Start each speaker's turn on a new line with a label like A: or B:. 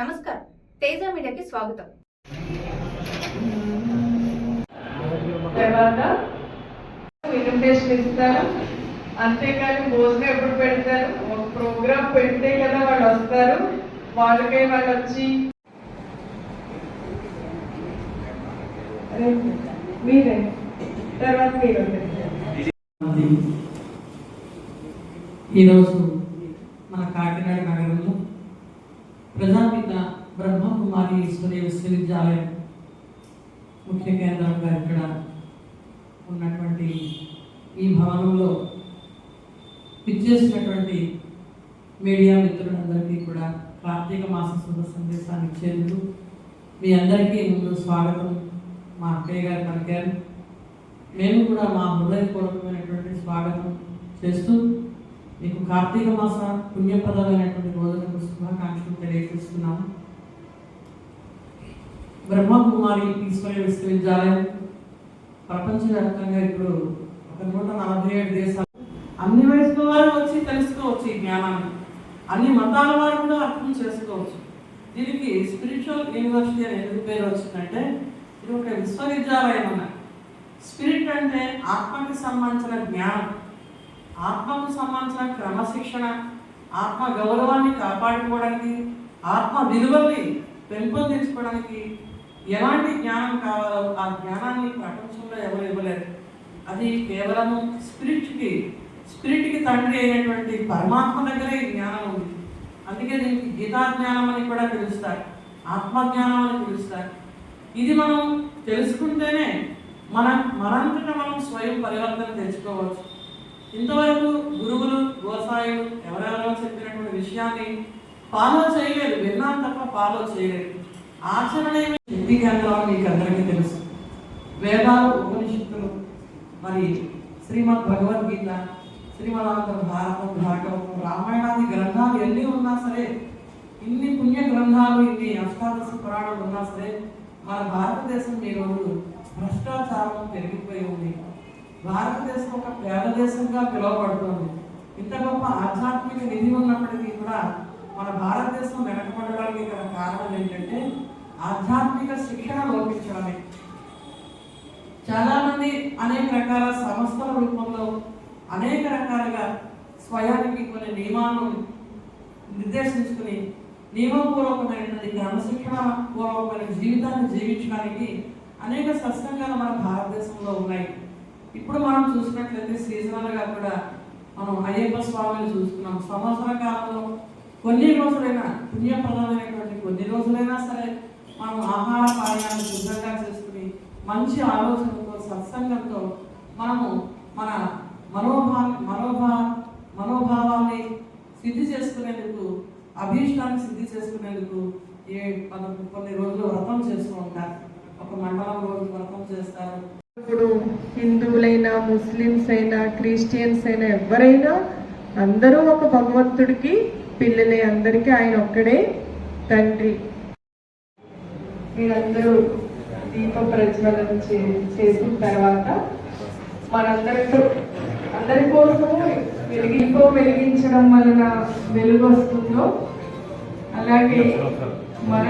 A: నమస్కారం. తేజ మీడియాకి స్వాగతం.
B: తర్వాత ఇన్విటేషన్ ఇస్తారు. అంతేకాని భోజనం ఎప్పుడు పెడతారు? ఒక ప్రోగ్రామ్ పెడితే కదా వాళ్ళు వస్తారు. వాళ్ళకై వాళ్ళు వచ్చి మీరే. తర్వాత మీరు.
C: ఈరోజు మన కాకినాడ నగరంలో ప్రజాపిత బ్రహ్మకుమారి ఈశ్వరీయ విశ్వవిద్యాలయం ముఖ్య కేంద్రంగా ఇక్కడ ఉన్నటువంటి ఈ భవనంలో విచ్చేసినటువంటి మీడియా మిత్రులందరికీ కూడా కార్తీక మాస శుభ సందేశాన్ని ఇచ్చేందుకు మీ అందరికీ ముందు స్వాగతం. మా అక్కయ్య గారు పలికారు. మేము కూడా మా హృదయపూర్వకమైనటువంటి స్వాగతం చేస్తూ మీకు కార్తీక మాస పుణ్యప్రదమైనటువంటి రోజులకు శుభాకాంక్షలు తెలియజేస్తున్నాము. బ్రహ్మకుమారి తీసుకొని విశ్వవిద్యాలయం ప్రపంచవ్యాప్తంగా ఇప్పుడు ఒక నూట నలభై ఏడు దేశాలు. అన్ని వయసుల వారు వచ్చి తెలుసుకోవచ్చు ఈ జ్ఞానాన్ని. అన్ని మతాల వారు కూడా అర్థం చేసుకోవచ్చు. దీనికి స్పిరిచువల్ యూనివర్సిటీ అని ఎందుకు పేరు వచ్చిందంటే ఇది ఒక విశ్వవిద్యాలయం అన్నమాట స్పిరిట్ అంటే ఆత్మకి సంబంధించిన జ్ఞానం. ఆత్మకు సంబంధించిన క్రమశిక్షణ ఆత్మ గౌరవాన్ని కాపాడుకోవడానికి ఆత్మ విలువల్ని పెంపొందించుకోవడానికి ఎలాంటి జ్ఞానం కావాలో ఆ జ్ఞానాన్ని ప్రపంచంలో ఎవరు ఇవ్వలేరు. అది కేవలము స్పిరిట్కి స్పిరిట్కి తండ్రి అయినటువంటి పరమాత్మ దగ్గరే ఈ జ్ఞానం ఉంది. అందుకే దీనికి గీతా జ్ఞానం అని కూడా పిలుస్తారు ఆత్మజ్ఞానం అని పిలుస్తారు. ఇది మనం తెలుసుకుంటేనే మన మనంతటా మనం స్వయం పరివర్తన తెచ్చుకోవచ్చు. ఇంతవరకు గురువులు గోసాయులు ఎవరెవరో చెప్పినటువంటి విషయాన్ని ఫాలో చేయలేదు విన్నాం తప్ప ఫాలో చేయలేదు. ఆచరణ శక్తి కేంద్రం మీకు అందరికీ తెలుసు. వేదాలు ఉపనిషత్తులు మరి శ్రీమద్ భగవద్గీత శ్రీమదాంత భారతం భాగవతం రామాయణాది గ్రంథాలు ఎన్ని ఉన్నా సరే ఇన్ని పుణ్య గ్రంథాలు ఇన్ని అష్టాదశ పురాణాలు ఉన్నా సరే మన భారతదేశం ఈరోజు భ్రష్టాచారం పెరిగిపోయి ఉంది. భారతదేశం ఒక పేద దేశంగా పిలువబడుతుంది. ఇంత గొప్ప ఆధ్యాత్మిక నిధి ఉన్నప్పటికీ కూడా మన భారతదేశం వెనకబడడానికి గల కారణం ఏంటంటే ఆధ్యాత్మిక శిక్షణ లోపించడమే చాలా మంది అనేక రకాల సంస్థల రూపంలో అనేక రకాలుగా స్వయానికి కొన్ని నియమాలను నిర్దేశించుకుని నియమపూర్వకమైనది క్రమశిక్షణ పూర్వకమైన జీవితాన్ని జీవించడానికి అనేక సత్సంగాలు మన భారతదేశంలో ఉన్నాయి. ఇప్పుడు మనం చూసినట్లయితే సీజనల్గా కూడా మనం అయ్యప్ప స్వామిని చూస్తున్నాం. సంవత్సర కాలంలో కొన్ని రోజులైనా పుణ్యప్రదమైనటువంటి కొన్ని రోజులైనా సరే మనం ఆహార పానీయాలు శుద్ధంగా చేసుకుని మంచి ఆలోచనతో సత్సంగంతో మనము మన మనోభా మనోభా మనోభావాన్ని సిద్ధి చేసుకునేందుకు అభీష్టాన్ని సిద్ధి చేసుకునేందుకు ఏ మనం కొన్ని రోజులు వ్రతం చేస్తూ ఉంటారు. ఒక మండలం రోజు వ్రతం చేస్తారు.
B: ఇప్పుడు హిందువులైనా ముస్లిమ్స్ అయినా క్రిస్టియన్స్ అయినా ఎవరైనా అందరూ ఒక భగవంతుడికి పిల్లలే అందరికీ ఆయన ఒక్కడే తండ్రి. మీరందరూ దీప ప్రజ్వలన చేసిన తర్వాత మనందరితో అందరి కోసము వెలిగి దీపం వెలిగించడం వలన వెలుగు వస్తుందో అలాగే మన